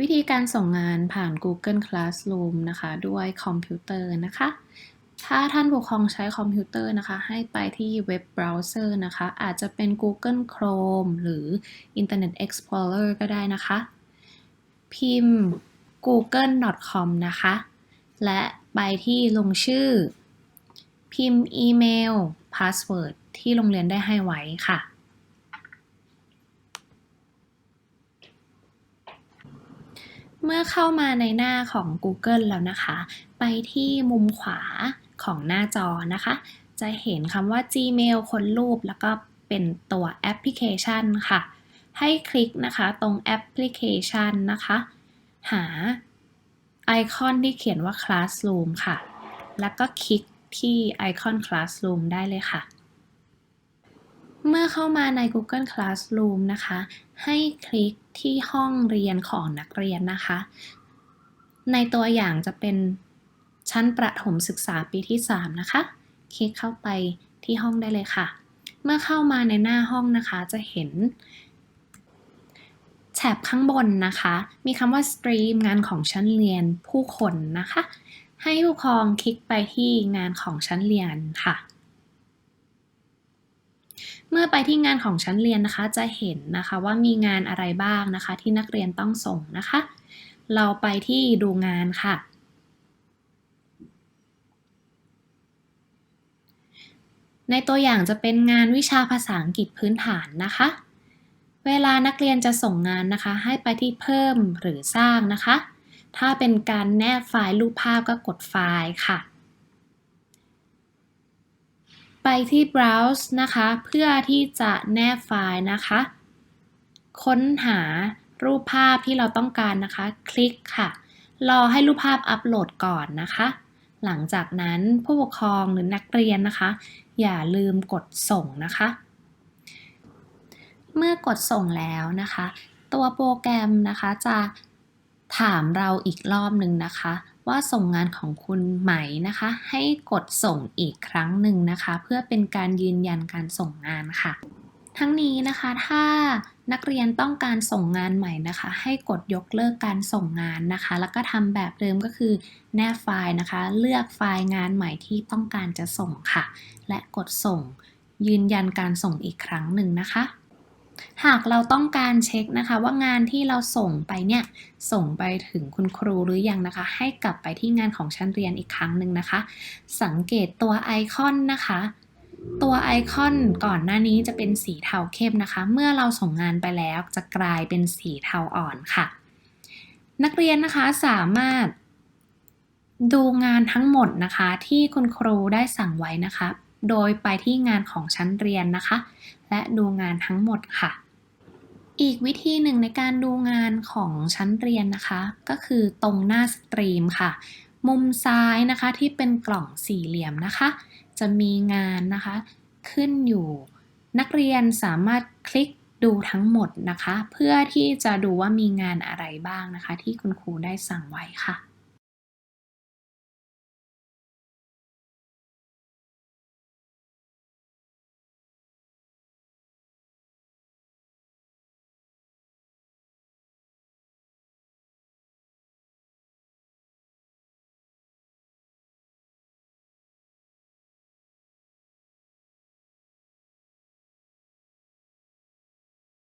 วิธีการส่งงานผ่าน Google Classroom นะคะ ด้วยคอมพิวเตอร์นะคะ ถ้าท่านผู้ปกครองใช้คอมพิวเตอร์นะคะ ให้ไปที่เว็บเบราว์เซอร์นะคะ อาจจะเป็น Google Chrome หรือ Internet Explorer ก็ได้นะคะ พิมพ์ google.com นะคะ และไปที่ลงชื่อ พิมพ์อีเมลพาสเวิร์ดที่โรงเรียนได้ให้ไว้ค่ะ เมื่อเข้ามาในหน้าของ Google แล้วนะคะ ไปที่มุมขวาของหน้าจอนะคะ จะเห็นคำว่า Gmail คนรูปแล้วก็เป็นตัวแอปพลิเคชันค่ะ ให้คลิกนะคะตรงแอปพลิเคชันนะคะ หาไอคอนที่เขียนว่า Classroom ค่ะ แล้วก็คลิกที่ไอคอน Classroom ได้เลยค่ะ เมื่อเข้ามาใน Google Classroom นะคะ ให้คลิกที่ห้องเรียนของนักเรียนนะคะ ในตัวอย่างจะเป็นชั้นประถมศึกษาปีที่ 3 นะคะ คลิกเข้าไปที่ห้องได้เลยค่ะ เมื่อเข้ามาในหน้าห้องนะคะจะเห็นแถบข้างบนนะคะ มีคำว่า Stream งานของชั้นเรียนผู้คนนะคะ ให้ผู้ปกครองคลิกไปที่งานของชั้นเรียนค่ะ เมื่อไปที่งานของชั้นเรียนนะคะจะเห็นนะคะว่ามีงานอะไรบ้างนะคะ ที่นักเรียนต้องส่งนะคะ เราไปที่ดูงานค่ะ ในตัวอย่างจะเป็นงานวิชาภาษาอังกฤษพื้นฐานนะคะ เวลานักเรียนจะส่งงานนะคะ ให้ไปที่เพิ่มหรือสร้างนะคะ ถ้าเป็นการแนบไฟล์รูปภาพก็กดไฟล์ค่ะ ไปที่ browse นะคะ เพื่อที่จะแนบไฟล์นะคะ ค้นหารูปภาพที่เราต้องการนะคะ คลิกค่ะ รอให้รูปภาพอัปโหลดก่อนนะคะ หลังจากนั้นผู้ปกครองหรือนักเรียนนะคะ อย่าลืมกดส่งนะคะ เมื่อกดส่งแล้วนะคะ ตัวโปรแกรมนะคะจะถามเราอีกรอบหนึ่งนะคะ ว่าส่งงานของคุณไหมนะคะ ให้กดส่งอีกครั้งหนึ่งนะคะ เพื่อเป็นการยืนยันการส่งงานค่ะ ทั้งนี้นะคะถ้านักเรียนต้องการส่งงานใหม่นะคะ ให้กดยกเลิกการส่งงานนะคะ แล้วก็ทำแบบเดิมก็คือแนบไฟล์นะคะ เลือกไฟล์งานใหม่ที่ต้องการจะส่งค่ะ และกดส่งยืนยันการส่งอีกครั้งหนึ่งนะคะ หากเราต้องการเช็คนะคะ ว่างานที่เราส่งไปเนี่ยส่งไปถึงคุณครูหรือยังนะคะ ให้กลับไปที่งานของชั้นเรียนอีกครั้งหนึ่งนะคะ สังเกตตัวไอคอนนะคะตัวไอคอนก่อนหน้านี้จะเป็นสีเทาเข้มนะคะ เมื่อเราส่งงานไปแล้วจะกลายเป็นสีเทาอ่อนค่ะ นักเรียนนะคะสามารถดูงานทั้งหมดนะคะ ที่คุณครูได้สั่งไว้นะคะ โดยไปที่งานของชั้นเรียนนะคะ และดูงานทั้งหมดค่ะ อีกวิธีหนึ่งในการดูงานของชั้นเรียนนะคะ ก็คือตรงหน้าสตรีมค่ะ มุมซ้ายนะคะที่เป็นกล่องสี่เหลี่ยมนะคะ จะมีงานนะคะ ขึ้นอยู่ นักเรียนสามารถคลิกดูทั้งหมดนะคะ เพื่อที่จะดูว่ามีงานอะไรบ้างนะคะ ที่คุณครูได้สั่งไว้ค่ะ